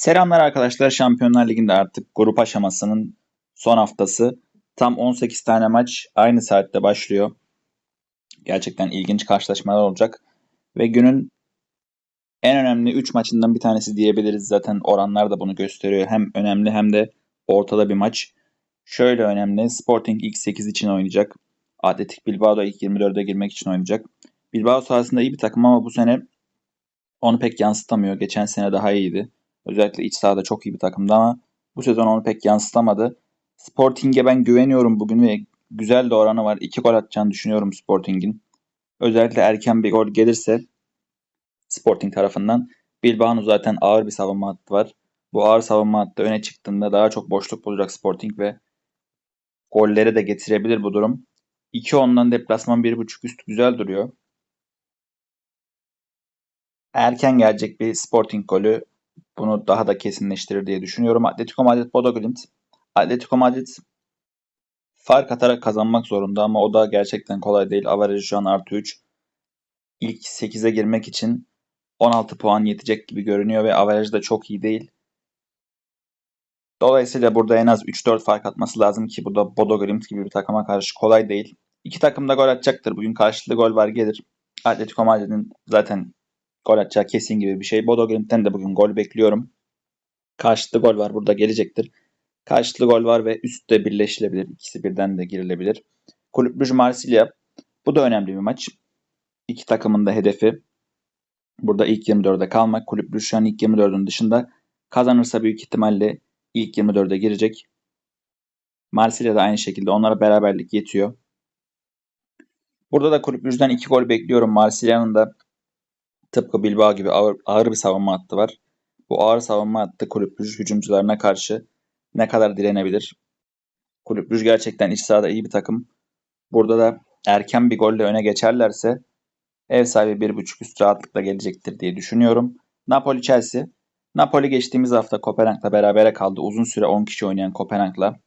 Selamlar arkadaşlar. Şampiyonlar Ligi'nde artık grup aşamasının son haftası. Tam 18 tane maç aynı saatte başlıyor. Gerçekten ilginç karşılaşmalar olacak. Ve günün en önemli 3 maçından bir tanesi diyebiliriz. Zaten oranlar da bunu gösteriyor. Hem önemli hem de ortada bir maç. Şöyle önemli. Sporting ilk 8 için oynayacak. Atletik Bilbao da ilk 24'e girmek için oynayacak. Bilbao sahasında iyi bir takım ama bu sene onu pek yansıtamıyor. Geçen sene daha iyiydi. Özellikle iç sahada çok iyi bir takımdı ama bu sezon onu pek yansıtamadı. Sporting'e ben güveniyorum bugün ve güzel de oranı var. 2 gol atacağını düşünüyorum Sporting'in. Özellikle erken bir gol gelirse Sporting tarafından Bilbao'nun zaten ağır bir savunma hattı var. Bu ağır savunma hattı öne çıktığında daha çok boşluk bulacak Sporting ve golleri de getirebilir bu durum. 2-10'dan deplasman 1.5 üst güzel duruyor. Erken gelecek bir Sporting golü bunu daha da kesinleştirir diye düşünüyorum. Atletico Madrid Bodo Glimt. Atletico Madrid fark atarak kazanmak zorunda ama o da gerçekten kolay değil. Averaj şu an artı 3. İlk 8'e girmek için 16 puan yetecek gibi görünüyor ve averaj da çok iyi değil. Dolayısıyla burada en az 3-4 fark atması lazım ki bu da Bodo Glimt gibi bir takıma karşı kolay değil. İki takım da gol atacaktır. Bugün karşılıklı gol var gelir. Atletico Madrid'in zaten gol atacağı kesin gibi bir şey. Bodo Glimt'ten de bugün gol bekliyorum. Karşılıklı gol var burada gelecektir. Karşılıklı gol var ve üstte birleşilebilir. İkisi birden de girilebilir. Kulüp Brugge Marsilya. Bu da önemli bir maç. İki takımın da hedefi burada ilk 24'e kalmak. Kulüp Brugge şu an ilk 24'ün dışında kazanırsa büyük ihtimalle ilk 24'e girecek. Marsilya da aynı şekilde onlara beraberlik yetiyor. Burada da Kulüp Brugge'den 2 gol bekliyorum. Marsilya'nın da tıpkı Bilbao gibi ağır, ağır bir savunma hattı var. Bu ağır savunma hattı Kulüp hücumcularına karşı ne kadar direnebilir? Kulüp gerçekten iç sahada iyi bir takım. Burada da erken bir golle öne geçerlerse ev sahibi 1.5 üst rahatlıkla gelecektir diye düşünüyorum. Napoli Chelsea. Napoli geçtiğimiz hafta Kopenhag'la berabere kaldı. Uzun süre 10 kişi oynayan Kopenhag'la.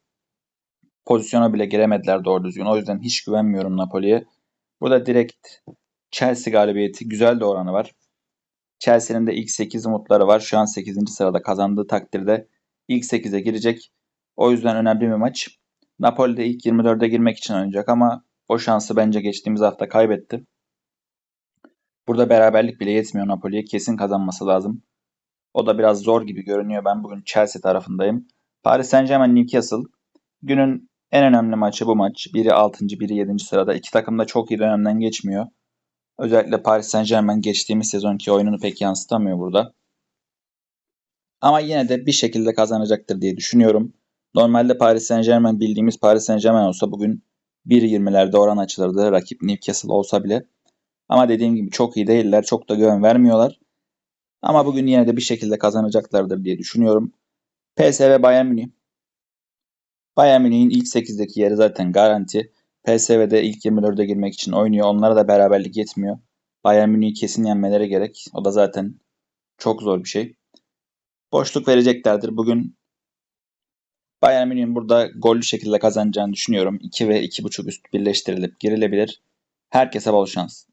Pozisyona bile giremediler doğru düzgün. O yüzden hiç güvenmiyorum Napoli'ye. Burada direkt Chelsea galibiyeti güzel de oranı var. Chelsea'nin de ilk 8 umutları var. Şu an 8. sırada kazandığı takdirde ilk 8'e girecek. O yüzden önemli bir maç. Napoli de ilk 24'e girmek için oynayacak ama o şansı bence geçtiğimiz hafta kaybetti. Burada beraberlik bile yetmiyor Napoli'ye. Kesin kazanması lazım. O da biraz zor gibi görünüyor. Ben bugün Chelsea tarafındayım. Paris Saint Germain Newcastle. Günün en önemli maçı bu maç. Biri 6. biri 7. sırada. İki takım da çok iyi dönemden geçmiyor. Özellikle Paris Saint Germain geçtiğimiz sezonki oyununu pek yansıtamıyor burada. Ama yine de bir şekilde kazanacaktır diye düşünüyorum. Normalde Paris Saint Germain bildiğimiz Paris Saint Germain olsa bugün 1.20'lerde oran açılırdı. Rakip Newcastle olsa bile. Ama dediğim gibi çok iyi değiller. Çok da güven vermiyorlar. Ama bugün yine de bir şekilde kazanacaklardır diye düşünüyorum. PSV Bayern Münih. Bayern Münih'in ilk 8'deki yeri zaten garanti. PSV'de ilk 24'e girmek için oynuyor. Onlara da beraberlik yetmiyor. Bayern Münih'i kesin yenmeleri gerek. O da zaten çok zor bir şey. Boşluk vereceklerdir. Bugün Bayern Münih'in burada gollü şekilde kazanacağını düşünüyorum. 2 ve 2.5 üst birleştirilip girilebilir. Herkese bol şans.